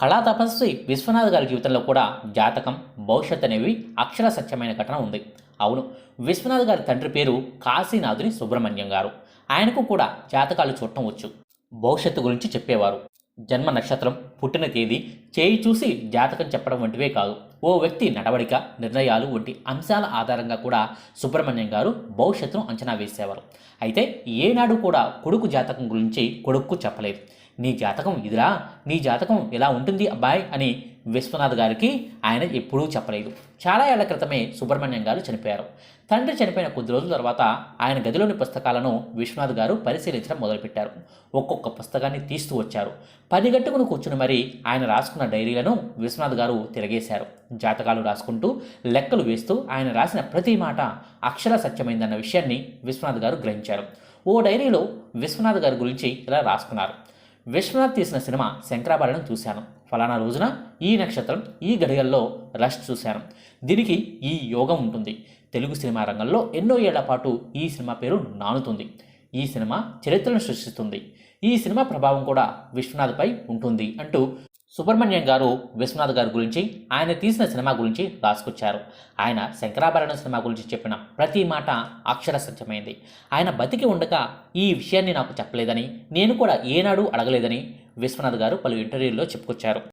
కళా తపస్వి విశ్వనాథ్ గారి జీవితంలో కూడా జాతకం భవిష్యత్ అనేవి అక్షర సత్యమైన ఘటన ఉంది. అవును విశ్వనాథ్ గారి తండ్రి పేరు కాశీనాథుని సుబ్రహ్మణ్యం గారు. ఆయనకు కూడా జాతకాలు చూడటం వచ్చు. భవిష్యత్తు గురించి చెప్పేవారు. జన్మ నక్షత్రం పుట్టిన తేదీ చేయి చూసి జాతకం చెప్పడం వంటివే కాదు. ఓ వ్యక్తి నడవడిక నిర్ణయాలు వంటి అంశాల ఆధారంగా కూడా సుబ్రహ్మణ్యం గారు భవిష్యత్తును అంచనా వేసేవారు. అయితే ఏనాడు కూడా కొడుకు జాతకం గురించి కొడుక్కు చెప్పలేదు. నీ జాతకం ఇదిరా నీ జాతకం ఇలా ఉంటుంది అబ్బాయి అని విశ్వనాథ్ గారికి ఆయన ఎప్పుడూ చెప్పలేదు. చాలా ఏళ్ళ క్రితమే సుబ్రహ్మణ్యం గారు చనిపోయారు. తండ్రి చనిపోయిన కొద్ది రోజుల తర్వాత ఆయన గదిలోని పుస్తకాలను విశ్వనాథ్ గారు పరిశీలించడం మొదలుపెట్టారు. ఒక్కొక్క పుస్తకాన్ని తీస్తూ వచ్చారు. పని గట్టుకుని కూర్చుని మరీ ఆయన రాసుకున్న డైరీలను విశ్వనాథ్ గారు తిరగేశారు. జాతకాలు రాసుకుంటూ లెక్కలు వేస్తూ ఆయన రాసిన ప్రతి మాట అక్షర సత్యమైందన్న విషయాన్ని విశ్వనాథ్ గారు గ్రహించారు. ఓ డైరీలో విశ్వనాథ్ గారి గురించి ఇలా రాసుకున్నారు. విశ్వనాథ్ తీసిన సినిమా శంకరాభరణం చూశాను. ఫలానా రోజున ఈ నక్షత్రం ఈ గడియల్లో రష్ చూశాను. దీనికి ఈ యోగం ఉంటుంది. తెలుగు సినిమా రంగంలో ఎన్నో ఏళ్ళ పాటు ఈ సినిమా పేరు నానుతుంది. ఈ సినిమా చరిత్రను సృష్టిస్తుంది. ఈ సినిమా ప్రభావం కూడా విశ్వనాథ్పై ఉంటుంది అంటూ సుబ్రహ్మణ్యం గారు విశ్వనాథ్ గారి గురించి ఆయన తీసిన సినిమా గురించి రాసుకొచ్చారు. ఆయన శంకరాభరణం సినిమా గురించి చెప్పిన ప్రతి మాట అక్షర సత్యమైంది. ఆయన బతికి ఉండగా ఈ విషయాన్ని నాకు చెప్పలేదని నేను కూడా ఏనాడు అడగలేదని విశ్వనాథ్ గారు పలు ఇంటర్వ్యూల్లో చెప్పుకొచ్చారు.